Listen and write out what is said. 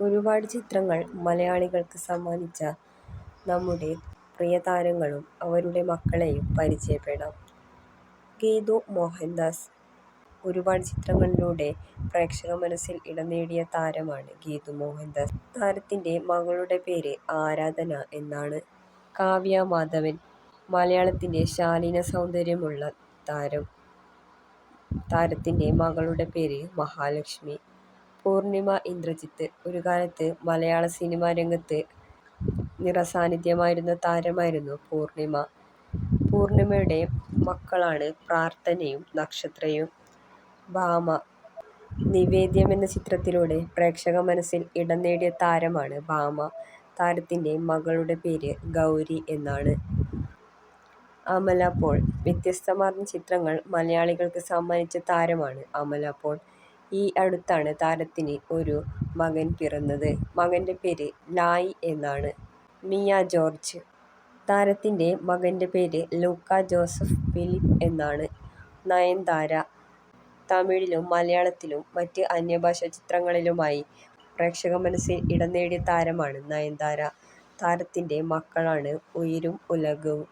ഒരുപാട് ചിത്രങ്ങൾ മലയാളികൾക്ക് സമ്മാനിച്ച നമ്മുടെ പ്രിയ താരങ്ങളും അവരുടെ മക്കളെയും പരിചയപ്പെടാം. ഗീതു മോഹൻദാസ് ഒരുപാട് ചിത്രങ്ങളിലൂടെ പ്രേക്ഷക മനസ്സിൽ ഇടം നേടിയ താരമാണ് ഗീതു മോഹൻദാസ്. താരത്തിന്റെ മകളുടെ പേര് ആരാധന എന്നാണ്. കാവ്യ മാധവൻ മലയാളത്തിന്റെ ശാലീന സൗന്ദര്യമുള്ള താരം. താരത്തിന്റെ മകളുടെ പേര് മഹാലക്ഷ്മി. പൂർണിമ ഇന്ദ്രജിത്ത് ഒരു കാലത്ത് മലയാള സിനിമാ രംഗത്ത് നിറസാന്നിധ്യമായിരുന്ന താരമായിരുന്നു പൂർണിമ. പൂർണിമയുടെ മക്കളാണ് പ്രാർത്ഥനയും നക്ഷത്രയും. ഭാമ നിവേദ്യം എന്ന ചിത്രത്തിലൂടെ പ്രേക്ഷക മനസ്സിൽ ഇടം നേടിയ താരമാണ് ഭാമ. താരത്തിന്റെ മകളുടെ പേര് ഗൗരി എന്നാണ്. അമല പോൾ വ്യത്യസ്തമാർന്ന ചിത്രങ്ങൾ മലയാളികൾക്ക് സമ്മാനിച്ച താരമാണ് അമല പോൾ. ഈ അടുത്താണ് താരത്തിന് ഒരു മകൻ പിറന്നത്. മകന്റെ പേര് ലായ് എന്നാണ്. മിയ ജോർജ് താരത്തിന്റെ മകന്റെ പേര് ലൂക്ക ജോസഫ് ഫിലിപ്പ് എന്നാണ്. നയൻതാര തമിഴിലും മലയാളത്തിലും മറ്റ് അന്യഭാഷ ചിത്രങ്ങളിലുമായി പ്രേക്ഷക മനസ്സിൽ ഇടം നേടിയ താരമാണ് നയൻതാര. താരത്തിന്റെ മക്കളാണ് ഉയിരും ഉലകവും.